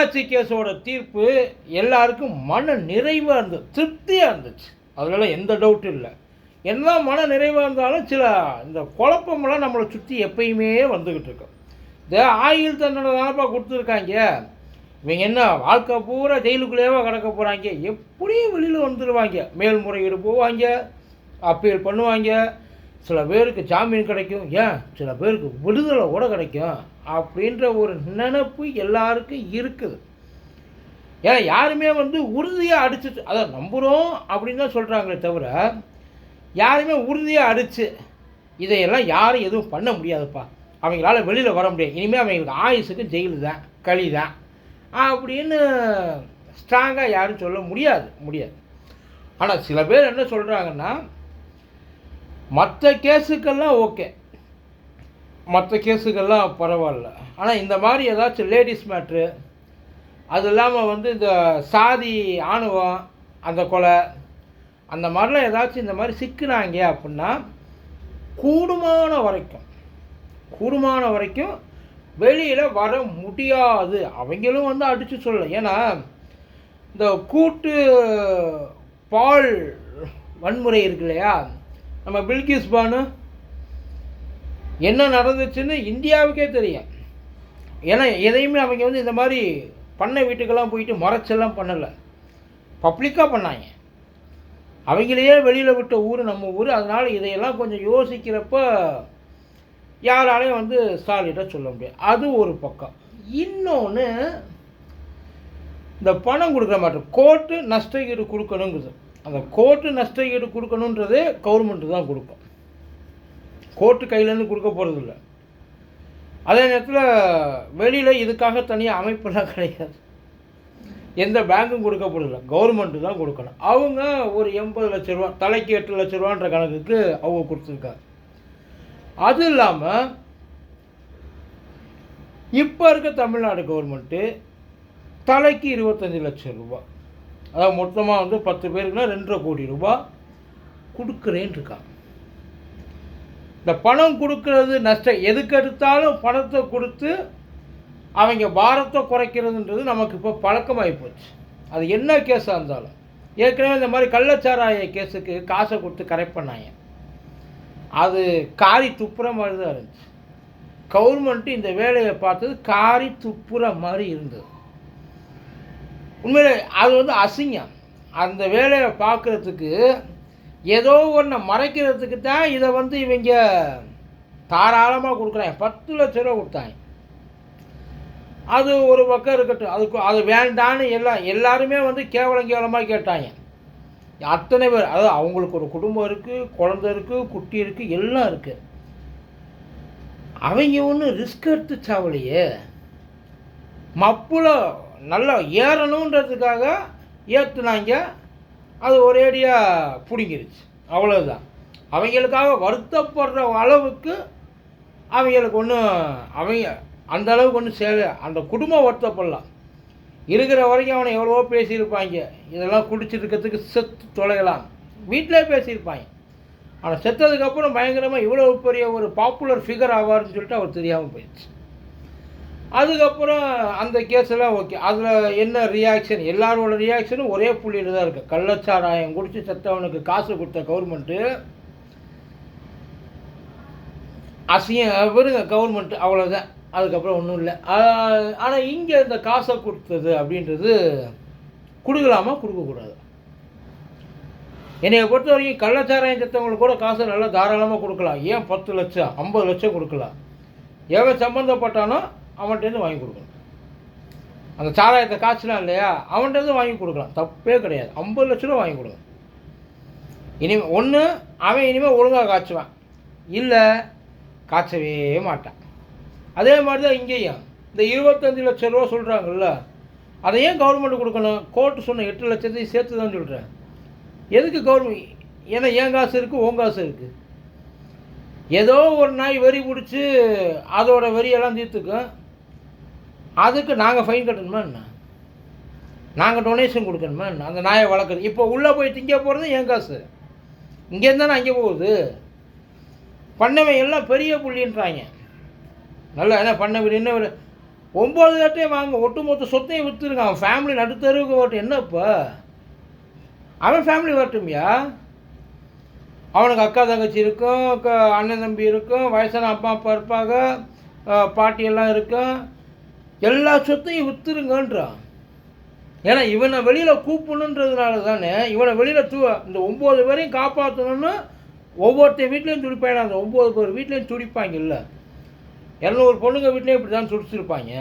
பொள்ளாச்சி கேஸோட தீர்ப்பு எல்லாருக்கும் மன நிறைவாக இருந்தது திருப்தியாக இருந்துச்சு. அதிலலாம் எந்த டவுட்டும் இல்லை. என்ன மன நிறைவாக இருந்தாலும் சில இந்த குழப்பமெல்லாம் நம்மளை சுற்றி எப்பயுமே வந்துக்கிட்டு இருக்கும். இந்த ஆயுள் தண்டனை தானப்பா கொடுத்துருக்காங்க. இவங்க என்ன வாழ்க்கை பூரா ஜெயிலுக்குள்ளேயே கிடக்க போகிறாங்க எப்படியும் வெளியில் வந்துடுவாங்க மேல்முறையீடு போவாங்க. அப்பீல் பண்ணுவாங்க. சில பேருக்கு ஜாமீன் கிடைக்கும் ஏன்? சில பேருக்கு விடுதலை கூட கிடைக்கும் அப்படின்ற ஒரு நினப்பு எல்லாருக்கும் இருக்குது. ஏன்னா யாருமே வந்து உறுதியாக அடிச்சு அதை நம்புகிறோம் அப்படின்னு தான் சொல்கிறாங்களே தவிர யாருமே உறுதியாக அடித்து இதையெல்லாம் யாரும் எதுவும் பண்ண முடியாதுப்பா. அவங்களால வெளியில் வர முடியாது. இனிமேல் அவங்களுக்கு ஆயுசுக்கு ஜெயிலு தான் களி தான் அப்படின்னு ஸ்ட்ராங்காக யாரும் சொல்ல முடியாது முடியாது. ஆனால் சில பேர் என்ன சொல்கிறாங்கன்னா மற்ற கேஸுக்கெல்லாம் ஓகே. மற்ற கேஸுக்கெல்லாம் பரவாயில்ல. ஆனால் இந்த மாதிரி ஏதாச்சும் லேடிஸ் மேட்ரு அது இல்லாமல் வந்து இந்த சாதி ஆணவம் அந்த கொலை அந்த மாதிரிலாம் ஏதாச்சும் இந்த மாதிரி சிக்கினாங்க அப்படின்னா கூடுமான வரைக்கும் கூடுமான வரைக்கும் வெளியில் வர முடியாது. அவங்களும் வந்து அடித்து சொல்ல ஏன்னா இந்த கூட்டு பால் வன்முறை இருக்கு இல்லையா? நம்ம பில்கிஸ் பானு என்ன நடந்துச்சுன்னு இந்தியாவுக்கே தெரியும். ஏன்னா எதையுமே அவங்க வந்து இந்த மாதிரி பண்ணை வீட்டுக்கெல்லாம் போயிட்டு மறைச்செல்லாம் பண்ணலை. பப்ளிக்காக பண்ணாங்க. அவங்களையே வெளியில் விட்ட ஊர் நம்ம ஊர். அதனால் இதையெல்லாம் கொஞ்சம் யோசிக்கிறப்ப யாராலையும் வந்து சாலிடாக சொல்ல முடியாது. அது ஒரு பக்கம். இன்னொன்று இந்த பணம் கொடுக்குற மாட்டோம் கோர்ட்டு நஷ்டஈடு கொடுக்கணுங்குது. அந்த கோர்ட்டு நஷ்ட ஈடு கொடுக்கணுன்றது கவர்மெண்ட்டு தான் கொடுக்கும். கோர்ட்டு கையிலேருந்து கொடுக்க போகிறதில்ல அதே நேரத்தில் வெளியில் இதுக்காக தனியாக அமைப்பெல்லாம் கிடையாது. எந்த பேங்க்கும் கொடுக்க போகிறதில்ல கவர்மெண்ட்டு தான் கொடுக்கணும். அவங்க ஒரு எண்பது லட்ச ரூபா தலைக்கு எட்டு லட்ச ரூபான்ற கணக்குக்கு அவங்க கொடுத்துருக்காங்க. அது இல்லாமல் இப்போ இருக்க தமிழ்நாடு கவர்மெண்ட்டு தலைக்கு இருபத்தஞ்சி லட்சம் ரூபாய் அதாவது மொத்தமாக வந்து பத்து பேருக்குன்னா ரெண்டரை கோடி ரூபாய் கொடுக்குறேன்னு இருக்கான் இந்த பணம் கொடுக்கறது நஷ்டம் எதுக்கு எடுத்தாலும் பணத்தை கொடுத்து அவங்க பாரத்தை குறைக்கிறதுன்றது நமக்கு இப்போ பழக்கமாகி போச்சு. அது என்ன கேஸாக இருந்தாலும். ஏற்கனவே இந்த மாதிரி கள்ளச்சாராய கேஸுக்கு காசை கொடுத்து கரெக்ட் பண்ணாங்க. அது காரி துப்புற மாதிரி தான் இருந்துச்சு. கவர்மெண்ட்டு இந்த வேலையை பார்த்தது காரி துப்புற மாதிரி இருந்தது. உண்மையிலே அது வந்து அசிங்கம். அந்த வேலையை பார்க்குறதுக்கு ஏதோ ஒன்றை மறைக்கிறதுக்கு தான் இதை வந்து இவங்க தாராளமாக கொடுக்குறாங்க. பத்து லட்ச ரூபா கொடுத்தாங்க. அது ஒரு பக்கம் இருக்கட்டும். அதுக்கு அது வேண்டான்னு எல்லாம் எல்லாருமே வந்து கேவலம் கேவலமாக கேட்டாங்க. அத்தனை பேர் அதாவது அவங்களுக்கு ஒரு குடும்பம் இருக்குது குழந்த இருக்குது குட்டி இருக்குது எல்லாம் இருக்குது அவங்க ஒன்றும் ரிஸ்க் எடுத்து சாவலையே மப்புல நல்லா ஏறணுன்றதுக்காக ஏற்றுனாங்க அது ஒரேடியாக பிடுங்கிருச்சு. அவ்வளோதான் அவங்களுக்காக வருத்தப்படுற அளவுக்கு அவங்களுக்கு ஒன்றும் அவங்க அந்த அளவுக்கு ஒன்றும் சேர அந்த குடும்பம் வருத்தப்படலாம். இருக்கிற வரைக்கும் அவனை எவ்வளவோ பேசியிருப்பாங்க. இதெல்லாம் குடிச்சிருக்கிறதுக்கு செத்து தொலைகலாம் வீட்டிலே பேசியிருப்பாங்க. ஆனால் செத்ததுக்கப்புறம் பயங்கரமாக இவ்வளோ பெரிய ஒரு பாப்புலர் ஃபிகர் ஆவார்னு சொல்லிட்டு அவர் தெரியாமல் போயிடுச்சு. அதுக்கப்புறம் அந்த கேஸெல்லாம் ஓகே அதில் என்ன ரியாக்ஷன் எல்லாரோட ரியாக்ஷனும் ஒரே புள்ளியில் தான் இருக்குது கள்ளச்சாராயம் குடித்து செத்தவனுக்கு காசு கொடுத்த கவர்மெண்ட்டு அசியம் விருங்க கவர்மெண்ட் அவ்வளோதான் அதுக்கப்புறம் ஒன்றும் இல்லை. ஆனால் இங்கே இந்த காசை கொடுத்தது அப்படின்றது கொடுக்கலாமா? கொடுக்கக்கூடாது. என்னைய பொறுத்த வரைக்கும் கள்ளச்சாராயம் செத்தவங்களுக்கு கூட காசை நல்லா தாராளமாக கொடுக்கலாம். ஏன் பத்து லட்சம் ஐம்பது லட்சம் கொடுக்கலாம்? எவன் சம்மந்தப்பட்டானோ அவன்கிட்டேருந்து வாங்கி கொடுக்கணும். அந்த சாராயத்தை காய்ச்சலாம் இல்லையா? அவன்கிட்டருந்து வாங்கி கொடுக்கலாம். தப்பே கிடையாது. ஐம்பது லட்ச ரூபா வாங்கி கொடுங்க. இனிமே ஒன்று அவன் இனிமேல் ஒழுங்காக காய்ச்சுவான். இல்லை காய்ச்சவே மாட்டான். அதே மாதிரி தான் இங்கேயும். இந்த இருபத்தஞ்சி லட்ச ரூபா சொல்கிறாங்கல்ல அதை ஏன் கவர்மெண்ட் கொடுக்கணும்? கோர்ட்டு சொன்ன எட்டு லட்சத்தையும் சேர்த்து தான் சொல்கிறேன் எதுக்கு கவர்மெண்ட் ஏன்னா என் காசு இருக்குது உன் காசு இருக்குது ஏதோ ஒரு நாய் வரி பிடிச்சி அதோட வரியெல்லாம் தீர்த்துக்கும். அதுக்கு நாங்கள் ஃபைன் கட்டணுமா என்ன? நாங்கள் டொனேஷன் கொடுக்கணுமா என்ன? அந்த நாயை வளர்க்குறது. இப்போ உள்ளே போய் திங்க போகிறது என் காசு. இங்கேருந்து தானே அங்கே போகுது. பண்ணவன் எல்லாம் பெரிய புள்ளின்றாங்க. நல்லா என்ன பண்ண வீடு என்ன வீடு. ஒம்பது கட்டையும் வாங்க ஒட்டுமொத்த சொத்தையும் விற்றுருங்க அவன் ஃபேமிலி நடுத்தருவுக்கு வரட்டும். என்னப்பா அவன் ஃபேமிலி வரட்டும்யா? அவனுக்கு அக்கா தங்கச்சி இருக்கும் அண்ணன் தம்பி இருக்கும் வயசான அப்பா அப்பா இருப்பாங்க பாட்டியெல்லாம் பாட்டி எல்லாம் இருக்கும். எல்லா சொத்தையும் விற்றுருங்கன்றான் ஏன்னா இவனை வெளியில் கூப்பிடணுன்றதுனால தானே இவனை வெளியில் தூ இந்த ஒம்பது பேரையும் காப்பாற்றணும்னு ஒவ்வொருத்தர் வீட்லேயும் துடிப்பாங்க அந்த ஒம்பது பேர் வீட்லேயும் துடிப்பாங்க இல்லை. இரநூறு பொண்ணுங்க வீட்லேயும் இப்படி தான் துடிச்சிருப்பாங்க.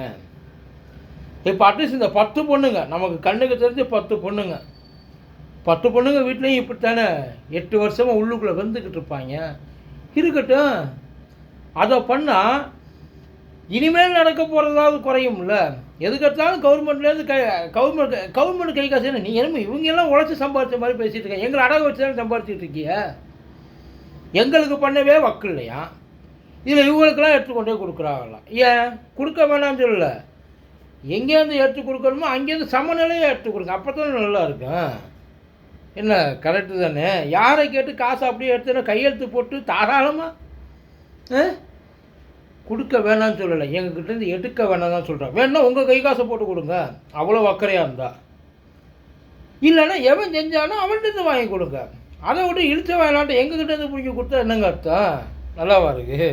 இப்போ அட்லீஸ்ட் இந்த பத்து பொண்ணுங்க நமக்கு கண்ணுக்கு தெரிஞ்சு பத்து பொண்ணுங்க. பத்து பொண்ணுங்க வீட்லேயும் இப்படி தானே எட்டு வருஷமாக உள்ளுக்குள்ளே வந்துக்கிட்டு இருப்பாங்க. இருக்கட்டும் அதை பண்ணால் இனிமேல் நடக்க போகிறதாவது குறையும்ல? எதுக்கெடுத்தாலும் கவர்மெண்ட்லேருந்து கை கவர்மெண்ட் கவர்மெண்ட் கை காசு நீ என்ன இவங்க எல்லாம் உழைச்சி சம்பாதிச்ச மாதிரி பேசிகிட்டு இருக்காங்க எங்களை அடகு வச்சு தானே சம்பாதிச்சிட்டு இருக்கிய? எங்களுக்கு பண்ணவே வக்கு இல்லையா? இதில் இவங்களுக்கெல்லாம் எடுத்து கொண்டே கொடுக்குறாங்களாம் ஏன்? கொடுக்க வேணாம்னு சொல்லல. எங்கேருந்து எடுத்து கொடுக்கணுமோ அங்கேருந்து சமநிலையை எடுத்து கொடுங்க. அப்போ தான் நல்லா இருக்கும். என்ன கரெக்டு தானே? யாரை கேட்டு காசு அப்படியே எடுத்துனா கையெழுத்து போட்டு தாராளமாக கொடுக்க வேணாம்னு சொல்லலை. எங்ககிட்டேருந்து எடுக்க வேணாம் தான் சொல்கிறாங்க வேணா உங்கள் கை காசை போட்டு கொடுங்க. அவ்வளோ அக்கறையாக இருந்தா. இல்லைன்னா எவன் செஞ்சானோ அவன்கிட்ட வாங்கி கொடுங்க. அதை விட்டு இழுச்ச வேணான்ட்டு எங்ககிட்ட இருந்து பிடிக்க கொடுத்தா என்னங்க அர்த்தம்? நல்லாவா இருக்குது